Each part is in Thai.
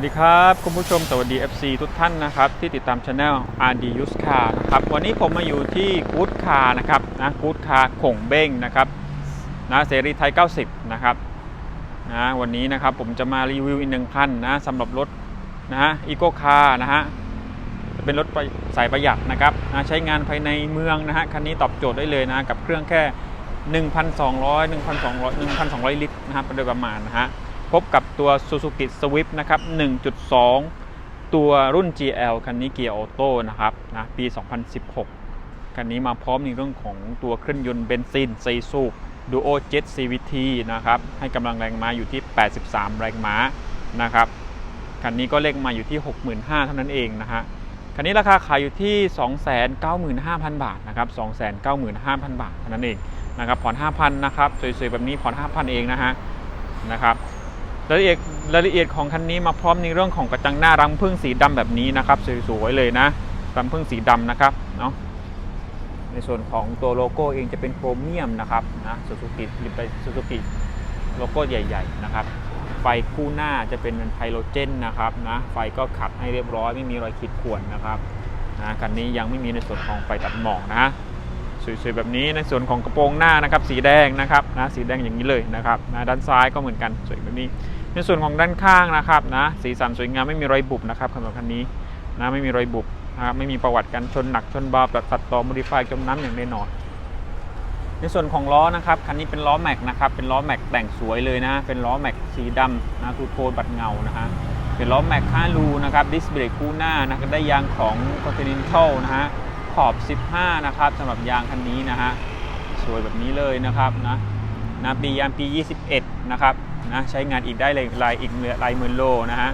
วัสดีครับ คุณผู้ชมสวัสดี FC ทุกท่านนะครับ ที่ติดตามช anel RD Use Car นะครับวันนี้ผมมาอยู่ที่กู๊ดคาร์นะครับนะกู๊ดคาร์ข่งเบ้งนะครับนะเสรีไทย 90 นะครับนะวันนี้นะครับผมจะมารีวิวอีกหนึ่งคันนะสำหรับรถนะฮะอีโกคาร์นะฮะจะเป็นรถปสายประหยัดนะครับนะใช้งานภายในเมืองนะฮะคันนี้ตอบโจทย์ได้เลยนะ กับเครื่องแค่ 1,200 1,200 1,200 ลิตรนะครับโดยประมาณนะฮะ พบกับตัว Suzuki Swift นะครับ 1.2 ตัวรุ่น GL คันนี้เกียร์ออโต้นะครับนะปี 2016 คันนี้มาพร้อมในเรื่องของตัวเครื่องยนต์เบนซิน4สูบ Duo Jet CVT นะครับ ให้กำลังแรงม้าอยู่ที่ 83 แรงม้านะครับ คันนี้ก็เลขมาอยู่ที่ 65,000เท่านั้นเองนะฮะ คันนี้ราคาขายอยู่ที่ 295,000 บาทนะครับ 295,000 บาทเท่านั้นเองนะครับ ผ่อน 5,000 นะครับ สวยๆ แบบนี้ผ่อน 5,000 เองนะฮะ นะครับ รายละเอียดรายละเอียดของคันนี้มาพร้อมในเรื่องของกระจังหน้ารังพึ่งสีดำแบบนี้นะครับสวยๆเลยนะรังพึ่งสีดำนะครับเนาะในส่วนของตัวโลโก้เองจะเป็นโครเมียมนะครับนะซูซูกิหรือไปซูซูกิโลโก้ใหญ่ ๆ นะครับ ไฟคู่หน้าจะเป็นไฮโลเจนนะครับนะไฟก็ขัดให้เรียบร้อยไม่มีรอยขีดข่วนนะครับนะคันนี้ยังไม่มีในส่วนของไฟตัดหมอกนะสวยๆแบบนี้ในส่วนของกระโปรงหน้านะครับ สีแดงนะครับนะสีแดงอย่างนี้เลยนะครับนะด้านซ้ายก็เหมือนกันสวยแบบนี้ ในส่วนของด้านข้างนะครับนะสีสันสวยงามไม่มีรอยบุบนะครับสำหรับคันนี้นะไม่มีรอยบุบนะครับไม่มีประวัติการชนหนักชนเบาแบบตัดต่อโมดิฟายจมน้ำอย่างแน่นอนในส่วนของล้อนะครับคันนี้เป็นล้อแม็กนะครับเป็นล้อแม็กแต่งสวยเลยนะ เป็นล้อแม็กสีดำนะทูโทนบัดเงานะฮะเป็นล้อแม็ก5รูนะครับดิสเบรกคู่หน้านะก็ได้ยางของ Continental นะฮะขอบ 15 นะครับสำหรับยางคันนี้นะฮะสวยแบบนี้เลยนะครับนะนะปียางปี 21 นะครับ นะใช้งานอีกได้เลยลายอีกลายหมื่นโลนะฮะ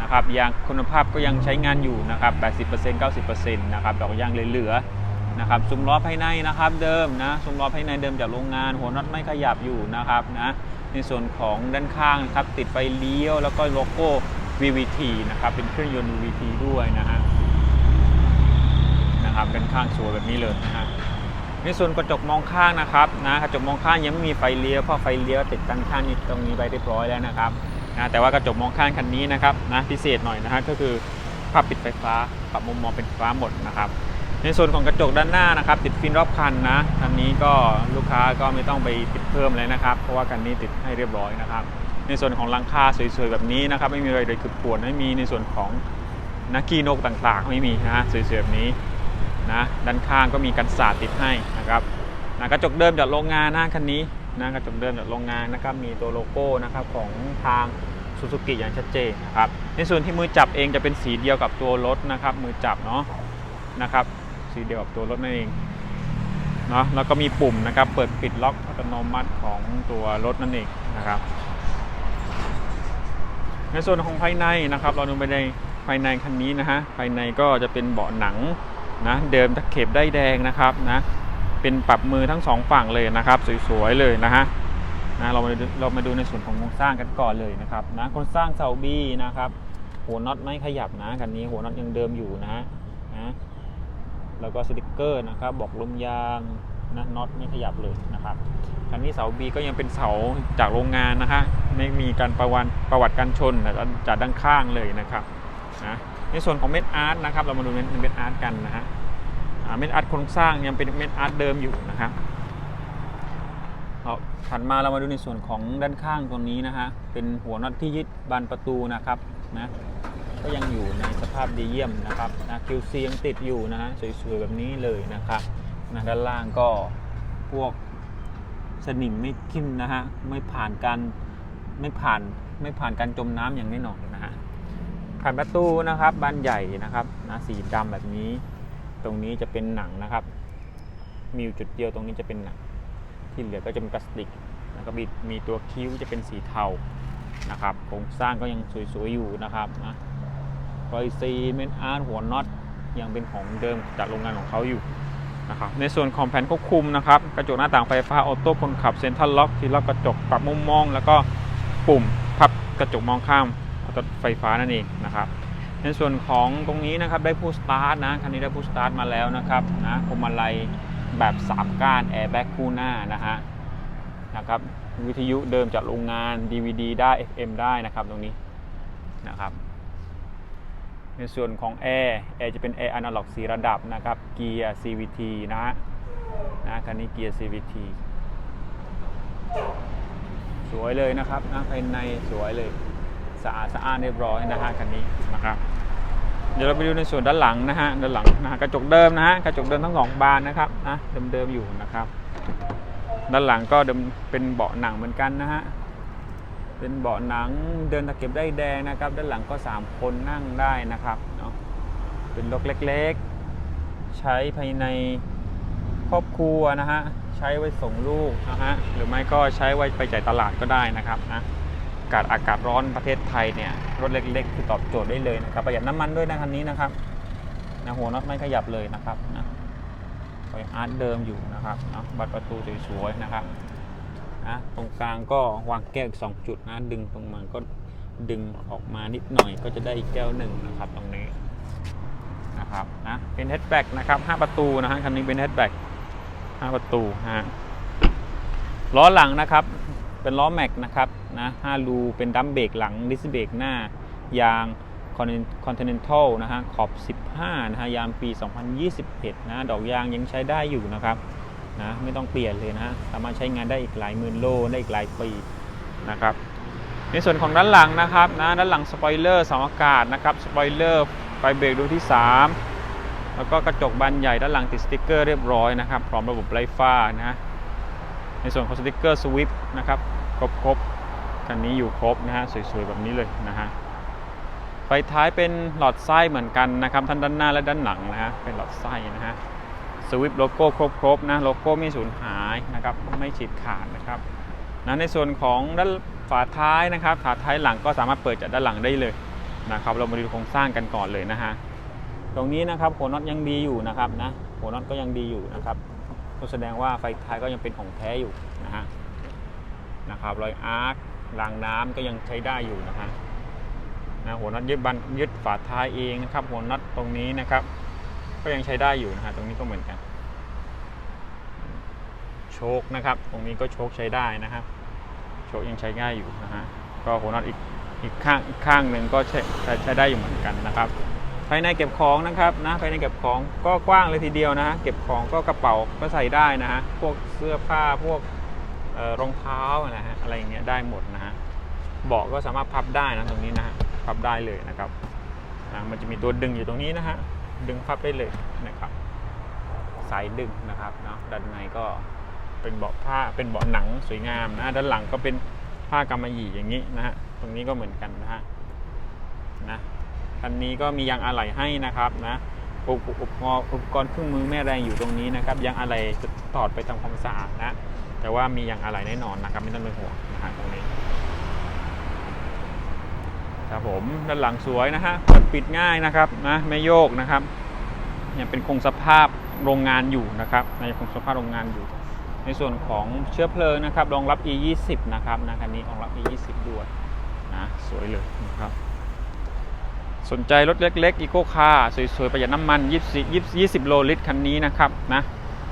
นะครับยางคุณภาพก็ยังใช้งานอยู่นะครับ80% 90%นะครับดอกยางเหลือๆนะครับซุ้มล้อภายในนะครับเดิมนะซุ้มล้อภายในเดิมจากโรงงาน หัวน็อตไม่ขยับอยู่นะครับนะในส่วนของด้านข้างนะครับติดไฟเลี้ยวแล้วก็โลโก้ VVT นะครับเป็นเครื่องยนต์ VVT ด้วยนะฮะนะครับเป็นข้างสวยแบบนี้เลยนะฮะ ในส่วนกระจกมองข้างนะครับนะกระจกมองข้างยังไม่มีไฟเลี้ยวเพราะไฟเลี้ยวติดด้านข้างนี่ตรงนี้ไปเรียบร้อยแล้วนะครับนะแต่ว่ากระจกมองข้างคันนี้นะครับนะพิเศษหน่อยนะฮะก็คือภาพปิดไฟฟ้าปรับมุมมองเป็นไฟฟ้าหมดนะครับในส่วนของกระจกด้านหน้านะครับ ติดฟิล์มรอบคันนะคันนี้ก็ลูกค้าก็ไม่ต้องไปติดเพิ่มเลยนะครับ เพราะว่าคันนี้ติดให้เรียบร้อยนะครับ ในส่วนของหลังคาสวยๆแบบนี้นะครับไม่มีอะไรเลยคือปวดไม่มีในส่วนของนักกีนกต่างๆ ไม่มีนะฮะสวยๆแบบนี้ นะด้านข้างก็มีกันสาดติดให้นะครับนะกระจกเดิมจากโรงงานนะคันนี้นะกระจกเดิมจากโรงงานนะครับมีตัวโลโก้นะครับของทางซูซูกิอย่างชัดเจนนะครับในส่วนที่มือจับเองจะเป็นสีเดียวกับตัวรถนะครับ มือจับเนาะนะครับ สีเดียวกับตัวรถนั่นเองเนาะแล้วก็มีปุ่มนะครับ เปิดปิดล็อกอัตโนมัติของตัวรถนั่นเองนะครับ ในส่วนของภายในนะครับ เราดูไปในภายในคันนี้นะฮะภายในก็จะเป็นเบาะหนัง นะเดิมตะเข็บได้แดงนะครับนะเป็นปรับมือทั้งสองฝั่งเลยนะครับสวยๆเลยนะฮะนะเรามาดูเรามาดูในส่วนของโครงสร้างกันก่อนเลยนะครับนะโครงสร้างเสาบีนะครับหัวน็อตไม่ขยับนะคันนี้หัวน็อตยังเดิมอยู่นะฮะนะแล้วก็สติกเกอร์นะครับบอกลมยางนะน็อตไม่ขยับเลยนะครับคันนี้เสา B ก็ยังเป็นเสาจากโรงงานนะฮะไม่มีการประวัติประวัติการชนนะจากด้านข้างเลยนะครับนะ ในส่วนของเม็ดอาร์ตนะครับ เรามาดูเม็ดอาร์ตกันนะฮะเม็ดอาร์ตโครงสร้างยังเป็นเม็ดอาร์ตเดิมอยู่นะครับเอาถัดมาเรามาดูในส่วนของด้านข้างตรงนี้นะฮะเป็นหัวน็อตที่ยึดบานประตูนะครับนะก็ยังอยู่ในสภาพดีเยี่ยมนะครับนะ QC ยังติดอยู่นะฮะสวยๆแบบนี้เลยนะครับนะด้านล่างก็พวกสนิมไม่ขึ้นนะฮะไม่ผ่านการไม่ผ่านไม่ผ่านการจมน้ำอย่างแน่นอนนะฮะ ผ่านประตูนะครับบานใหญ่นะครับนะสีดำแบบนี้ ตรงนี้จะเป็นหนังนะครับ มีอยู่จุดเดียวตรงนี้จะเป็นหนังที่เหลือก็จะเป็นพลาสติกแล้วก็มีมีตัวคิ้วจะเป็นสีเทานะครับโครงสร้างก็ยังสวยๆอยู่นะครับนะรอยซีเมนอาร์ตหัวน็อตยังเป็นของเดิมจากโรงงานของเขาอยู่นะครับในส่วนของแผ่นควบคุมนะครับกระจกหน้าต่างไฟฟ้าออโต้คนขับเซ็นทรัลล็อกที่ล็อกกระจกปรับมุมมอง แล้วก็ปุ่มพับกระจกมองข้าม ออโต้ไฟฟ้านั่นเองนะครับในส่วนของตรงนี้นะครับได้ผู้สตาร์ทนะคันนี้ได้ผู้สตาร์ทมาแล้วนะครับนะพวงมาลัยแบบ 3 ก้านแอร์แบ็กคู่หน้านะฮะนะครับวิทยุเดิมจากโรงงาน DVD ได้ FM ได้นะครับตรงนี้นะครับในส่วนของแอร์แอร์จะเป็นแอร์อนาล็อกสีระดับนะครับเกียร์ CVT นะฮะนะคันนี้เกียร์ CVT สวยเลยนะครับนะภายในสวยเลย สะอาดสะอ้านเรียบร้อยนะฮะคันนี้นะครับเดี๋ยวเราไปดูในส่วนด้านหลังนะฮะด้านหลังนะฮะกระจกเดิมนะฮะกระจกเดิมทั้งสองบานนะครับนะเดิมๆอยู่นะครับ ด้านหลังก็เดิมเป็นเบาะหนังเหมือนกันนะฮะเป็นเบาะหนังเดินตะเก็บได้แดงนะครับ ด้านหลังก็ 3 คนนั่งได้นะครับเนาะเป็นรถเล็กๆ ใช้ภายในครอบครัวนะฮะใช้ไว้ส่งลูกนะฮะหรือไม่ก็ใช้ไว้ไปจ่ายตลาดก็ได้นะครับนะากาศอากาศร้อนประเทศไทยเนี่ยรถเล็กๆ คือตอบโจทย์ได้เลยนะครับประหยัดน้ำมันด้วยนะคันนี้นะครับนะหัวน็อตไม่ขยับเลยนะครับนะไฟอาร์ตเดิมอยู่นะครับนะบัตรประตูสวยๆนะครับนะตรงกลางก็วางแก้วอีกสองจุดนะดึงตรงมาก็ดึงออกมานิดหน่อยก็จะได้อีกแก้วหนึ่งนะครับตรงนี้นะครับนะเป็นเฮดแบ็กนะครับ5ประตูนะฮะคันนี้เป็นเฮดแบ็ก5ประตูฮะล้อหลังนะครับ เป็นล้อแม็กนะครับนะ5รูเป็นดัมเบรกหลังดิสเบรกหน้ายาง Continental นะฮะขอบ 15 นะฮะยางปี 2021 นะดอกยางยังใช้ได้อยู่นะครับนะไม่ต้องเปลี่ยนเลยนะฮะสามารถใช้งานได้อีกหลายหมื่นโลได้อีกหลายปีนะครับในส่วนของด้านหลังนะครับนะด้านหลังสปอยเลอร์สองอากาศนะครับสปอยเลอร์ไฟเบรกดูที่ 3 แล้วก็กระจกบานใหญ่ด้านหลังติดสติ๊กเกอร์เรียบร้อยนะครับ พร้อมระบบไร้ฟ้านะ ในส่วนของสติกเกอร์สวิปนะครับครบครบคันนี้อยู่ครบนะฮะสวยๆแบบนี้เลยนะฮะไฟท้ายเป็นหลอดไส้เหมือนกันนะครับทั้งด้านหน้าและด้านหลังนะฮะเป็นหลอดไส้นะฮะสวิปโลโก้ครบๆนะโลโก้ไม่สูญหายนะครับไม่ฉีดขาดนะครับนะในส่วนของด้านฝาท้ายนะครับฝาท้ายหลังก็สามารถเปิดจากด้านหลังได้เลยนะครับ เรามาดูโครงสร้างกันก่อนเลยนะฮะตรงนี้นะครับหัวน็อตยังดีอยู่นะครับนะหัวน็อตก็ยังดีอยู่นะครับ ก็แสดงว่าไฟท้ายก็ยังเป็นของแท้อยู่นะฮะนะครับรอยอาร์ครางน้ำก็ยังใช้ได้อยู่นะฮะนะหัวน็อตยึดบันยึดฝาท้ายเองนะครับ หัวน็อตตรงนี้นะครับ ก็ยังใช้ได้อยู่นะฮะตรงนี้ก็เหมือนกันโชคนะครับ ตรงนี้ก็โชคใช้ได้นะครับ โชคยังใช้ง่ายอยู่นะฮะก็หัวน็อตอีกอีกข้างอีกข้างหนึ่งก็ใช้ใช้ได้อยู่เหมือนกันนะครับ ภายในเก็บของนะครับนะภายในเก็บของก็กว้างเลยทีเดียวนะฮะเก็บของก็กระเป๋าก็ใส่ได้นะฮะพวกเสื้อผ้าพวกรองเท้านะฮะอะไรอย่างเงี้ยได้หมดนะฮะเบาะก็สามารถพับได้นะตรงนี้นะฮะพับได้เลยนะครับนะมันจะมีตัวดึงอยู่ตรงนี้นะฮะดึงพับได้เลยนะครับสายดึงนะครับเนาะด้านในก็เป็นเบาะผ้าเป็นเบาะหนังสวยงามนะด้านหลังก็เป็นผ้ากำมะหยี่อย่างนี้นะฮะตรงนี้ก็เหมือนกันนะฮะนะ คันนี้ก็มียางอะไหล่ให้นะครับนะอุปอุปกรณ์อุปกรณ์เครื่องมือแม่แรงอยู่ตรงนี้นะครับยางอะไหล่จะถอดไปทำความสะอาดนะ แต่ว่ามียางอะไหล่แน่นอนนะครับ ไม่ต้องเป็นห่วงนะฮะตรงนี้ครับผมด้านหลังสวยนะฮะเปิดปิดง่ายนะครับนะไม่โยกนะครับยังเป็นคงสภาพโรงงานอยู่นะครับในคงสภาพโรงงานอยู่ ในส่วนของเชื้อเพลิงนะครับรองรับ E20 นะครับนะคันนี้รองรับ E20 ด้วยนะสวยเลยนะครับ สนใจรถเล็กๆอีโคคาร์สวยๆ ประหยัดน้ำมัน 20 20 โลลิตรคันนี้นะครับนะ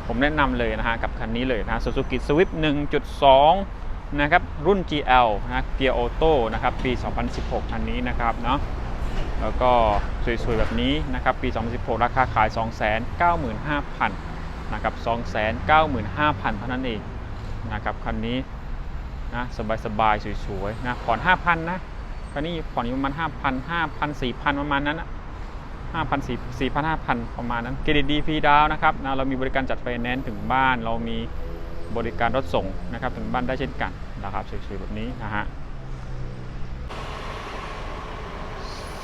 ผมแนะนำเลยนะฮะกับคันนี้เลยนะ Suzuki Swift 1.2 นะครับ รุ่น GL นะเกียร์ออโต้นะครับ ปี 2016 คันนี้นะครับเนาะแล้วก็สวยๆ แบบนี้นะครับ ปี 2016 ราคาขาย 295,000นะครับ295,000 เท่านั้นเองนะครับคันนี้นะสบายๆ สวยๆนะผ่อน 5,000 นะ คันนี้ผ่อนอยู่ประมาณห้าพันห้าพันสี่พันประมาณนั้นห้าพันสี่สี่พันห้าพันประมาณนั้นเครดิตดีฟรีดาวนะครับนะเรามีบริการจัดไฟแนนซ์ถึงบ้าน เรามีบริการรถส่งนะครับถึงบ้านได้เช่นกันนะครับสวยๆแบบนี้นะฮะ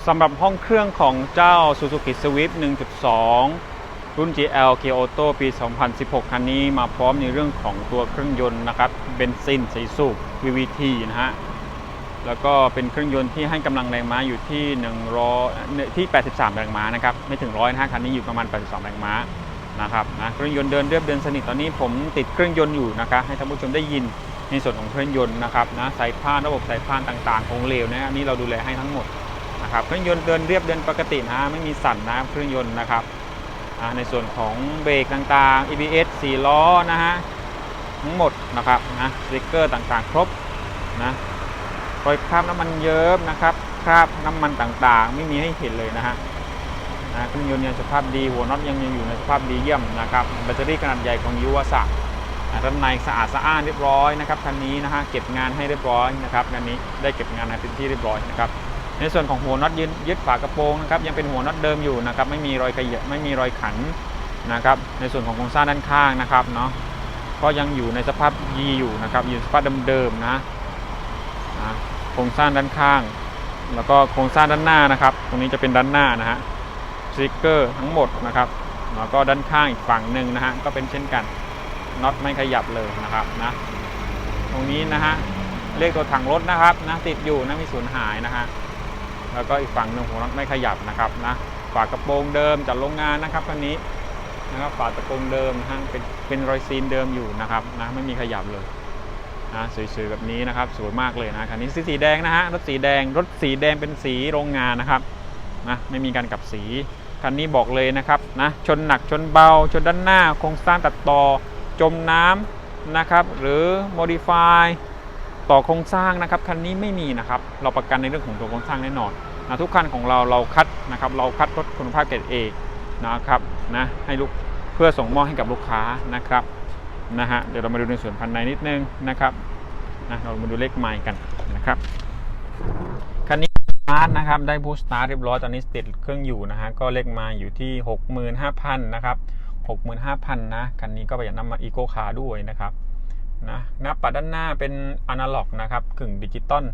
สำหรับห้องเครื่องของเจ้า Suzuki Swift 1.2 รุ่น GL k i Auto ปี 2016 คันนี้มาพร้อมในเรื่องของตัวเครื่องยนต์นะครับ เบนซินสีสูบ VVT นะฮะ แล้วก็เป็นเครื่องยนต์ที่ให้กำลังแรงม้าอยู่ที่100ที่ 83 แรงม้านะครับ ไม่ถึงร้อยนะคันนี้อยู่ประมาณ 82 แรงม้านะครับนะเครื่องยนต์เดินเรียบเดินสนิทตอนนี้ผมติดเครื่องยนต์อยู่นะครับให้ท่านผู้ชมได้ยินในส่วนของเครื่องยนต์นะครับนะสายพานระบบสายพานต่างๆ ของเหลวนะนนี้เราดูแลให้ทั้งหมดนะครับเครื่องยนต์เดินเรียบเดินปกตินะไม่มีสั่นนะเครื่องยนต์นะครับในส่วนของเบรกต่างๆ ABS 4 ล้อนะฮะทั้งหมดนะครับนะสติ๊กเกอร์ต่างๆ ครบนะ รอยคราบน้ำมันเยิ้มนะครับคราบน้ำมันต่างๆ ไม่มีให้เห็นเลยนะฮะนะเครื่องยนต์ยังสภาพดีหัวน็อตยังยังอยู่ในสภาพดีเยี่ยมนะครับแบตเตอรี่ขนาดใหญ่ของยูวาสะด้านในสะอาดสะอ้านเรียบร้อยนะครับคันนี้นะฮะเก็บงานให้เรียบร้อยนะครับคันนี้ได้เก็บงานในพื้นที่เรียบร้อยนะครับในส่วนของหัวน็อตยึดยึดฝากระโปรงนะครับยังเป็นหัวน็อตเดิมอยู่นะครับไม่มีรอยขยะไม่มีรอยขันนะครับในส่วนของโครงสร้างด้านข้างนะครับเนาะก็ยังอยู่ในสภาพดีอยู่นะครับอยู่สภาพเดิมๆนะนะ โครงสร้างด้านข้าง แล้วก็โครงสร้างด้านหน้านะครับ ตรงนี้จะเป็นด้านหน้านะฮะสติกเกอร์ทั้งหมดนะครับแล้วก็ด้านข้างอีกฝั่งหนึ่งนะฮะก็เป็นเช่นกันน็อตไม่ขยับเลยนะครับนะตรงนี้นะฮะเลขตัวถังรถนะครับนะติดอยู่นะมีสูญหายนะฮะแล้วก็อีกฝั่งหนึ่งหัวน็อตไม่ขยับนะครับนะฝากระโปรงเดิมจากโรงงานนะครับคันนี้นะครับฝากระโปรงเดิมนะฮะเป็นเป็นรอยซีนเดิมอยู่นะครับนะไม่มีขยับเลย นะสวยๆแบบนี้นะครับสวยมากเลยนะคันนี้สีสีแดงนะฮะรถสีแดงรถสีแดงเป็นสีโรงงานนะครับนะไม่มีการกลับสีคันนี้บอกเลยนะครับนะชนหนักชนเบา ชนด้านหน้าโครงสร้างตัดต่อจมน้ำนะครับหรือ modify ต่อโครงสร้างนะครับคันนี้ไม่มีนะครับเราประกันในเรื่องของตัวโครงสร้างแน่นอนนะทุกคันของเราเราคัดนะครับเราคัดรถคุณภาพเกรดเอนะครับนะให้ลูกเพื่อส่งมอบให้กับลูกค้านะครับ นะฮะเดี๋ยวเรามาดูในส่วนภายในนิดนึงนะครับนะเรามาดูเลขไมล์กันนะครับคันนี้สตาร์ทนะครับได้บูสตาร์ทเรียบร้อยตอนนี้ติดเครื่องอยู่นะฮะก็เลขไมล์อยู่ที่ 65,000นะครับ65,000นะคันนี้ก็ประหยัดน้ำมันอีโคคาร์ด้วยนะครับนะหน้าปัดด้านหน้าเป็นอนาล็อกนะครับกึ่งดิจิตอล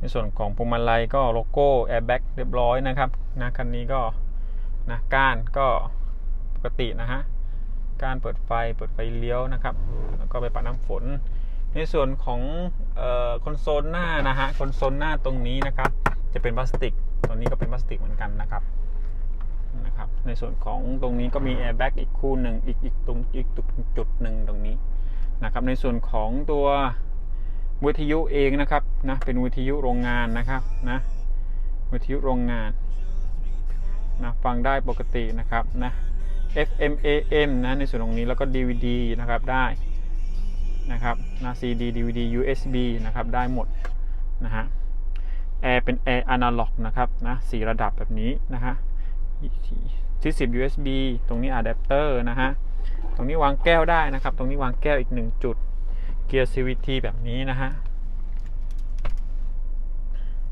ในส่วนของพวงมาลัยก็โลโก้แอร์แบ็กเรียบร้อยนะครับนะคันนี้ก็นะก้านก็ปกตินะฮะ การเปิดไฟเปิดไฟเลี้ยวนะครับ แล้วก็ไปปัดน้ำฝน ในส่วนของคอนโซลหน้านะฮะคอนโซลหน้าตรงนี้นะครับ จะเป็นพลาสติกตัวนี้ก็เป็นพลาสติกเหมือนกันนะครับนะครับ ในส่วนของตรงนี้ก็มีแอร์แบ็กอีกคู่หนึ่งอีกอีกตรงอีกจุดหนึ่งตรงนี้นะครับ ในส่วนของตัววิทยุเองนะครับนะเป็นวิทยุโรงงานนะครับนะวิทยุโรงงานนะฟังได้ปกตินะครับนะ FM AM นะในส่วนตรงนี้แล้วก็ DVD นะครับได้นะครับนะ CD DVD USB นะครับได้หมดนะฮะแอร์เป็นแอร์อนาล็อกนะครับนะสระดับแบบนี้นะฮะที่10 USB ตรงนี้อะแดปเตอร์นะฮะตรงนี้วางแก้วได้นะครับ ตรงนี้วางแก้วอีก 1 จุด เกียร์ CVT แบบนี้นะฮะ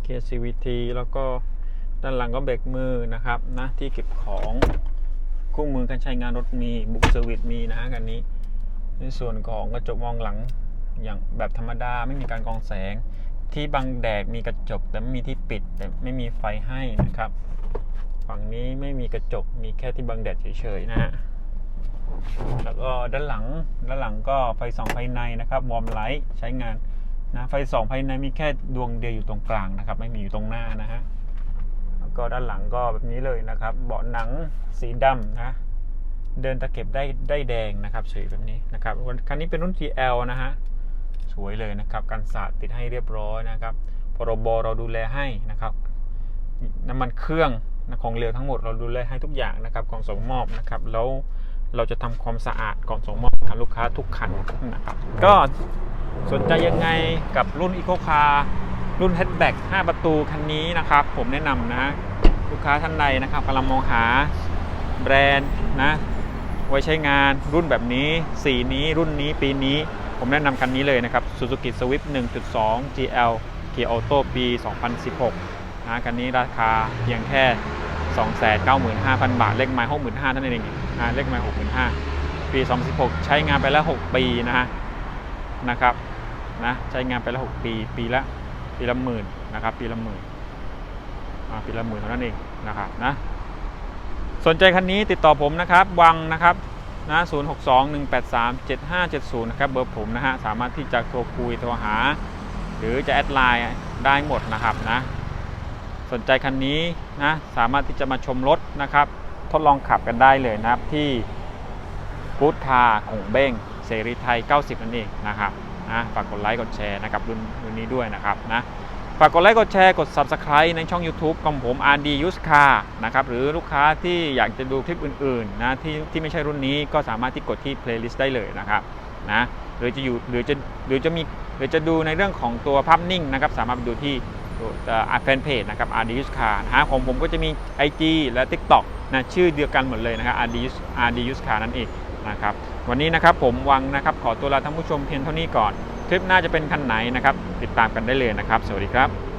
เกียร์ CVT แล้วก็ด้านหลังก็เบรกมือนะครับนะที่เก็บของ คู่มือการใช้งานรถมีบุ๊กเซอร์วิสมีนะฮะกันนี้ ในส่วนของกระจกมองหลังอย่างแบบธรรมดาไม่มีการกรองแสง ที่บังแดดมีกระจกแต่ไม่มีที่ปิด แต่ไม่มีไฟให้นะครับ ฝั่งนี้ไม่มีกระจกมีแค่ที่บังแดดเฉยๆนะฮะแล้วก็ด้านหลังด้านหลังก็ไฟส่องภายในนะครับวอร์มไลท์ใช้งานนะไฟส่องภายในมีแค่ดวงเดียวอยู่ตรงกลางนะครับ ไม่มีอยู่ตรงหน้านะฮะ ก็ด้านหลังก็แบบนี้เลยนะครับ เบาะหนังสีดำนะ เดินตะเข็บได้ได้แดงนะครับสวยแบบนี้นะครับคันนี้เป็นรุ่น TL นะฮะสวยเลยนะครับการสาดติดให้เรียบร้อยนะครับพรบเราดูแลให้นะครับ น้ำมันเครื่องของเรือทั้งหมดเราดูแลให้ทุกอย่างนะครับก่อนส่งมอบนะครับแล้วเราจะทำความสะอาดก่อนส่งมอบกับลูกค้าทุกคันนะครับ ก็สนใจยังไงกับรุ่น Eco Car รุ่น Hatchback 5ประตูคันนี้นะครับ ผมแนะนำนะ ลูกค้าท่านใดนะครับกำลังมองหาแบรนด์นะไว้ใช้งานรุ่นแบบนี้ สีนี้รุ่นนี้ปีนี้ ผมแนะนำคันนี้เลยนะครับ Suzuki Swift 1.2 GL Kia Auto ปี 2016นะคันนี้ราคาเพียงแค่ 295,000 บาท เลขไม้65,000ท่านเองนะเลขไม้65,000 ปี 2016 ใช้งานไปแล้ว 6 ปีนะฮะนะครับนะใช้งานไปแล้ว 6 ปี ปีละปีละหมื่นนะครับ ปีละหมื่น ปีละหมื่นเท่านั้นเองนะครับนะสนใจคันนี้ติดต่อผมนะครับ วังนะครับนะ0 6 2 1 8 3 7 5 7 0 นะครับ เบอร์ผมนะฮะ สามารถที่จะโทรคุย โทรหา หรือจะแอดไลน์ได้หมดนะครับนะ สนใจคันนี้นะ สามารถที่จะมาชมรถนะครับ ทดลองขับกันได้เลยนะครับที่กู๊ดคาร์ของเบ้งเสรีไทย 90 นั่นเองนะครับนะฝากกดไลค์ กดแชร์นะครับรุ่นรุ่นนี้ด้วยนะครับนะ ฝากกดไลค์กดแชร์กด Subscribe ในช่อง YouTube ของผม RD Use Car นะครับหรือลูกค้าที่อยากจะดูคลิปอื่นๆนะที่ที่ไม่ใช่รุ่นนี้ก็สามารถที่กดที่ playlist ได้เลยนะครับนะหรือจะอยู่หรือจะหรือจะมีหรือจะดูในเรื่องของตัวภาพนิ่งนะครับสามารถไปดูที่แฟนเพจนะครับ RD Use Car นะฮะของผมก็จะมี IG และ TikTok นะชื่อเดียวกันหมดเลยนะครับ RD Use RD Use Car นั่นเองนะครับวันนี้นะครับผมวังนะครับขอตัวลาท่านผู้ชมเพียงเท่านี้ก่อน ลิปหน้าจะเป็นคันไหนนะครับ ติดตามกันได้เลยนะครับ สวัสดีครับ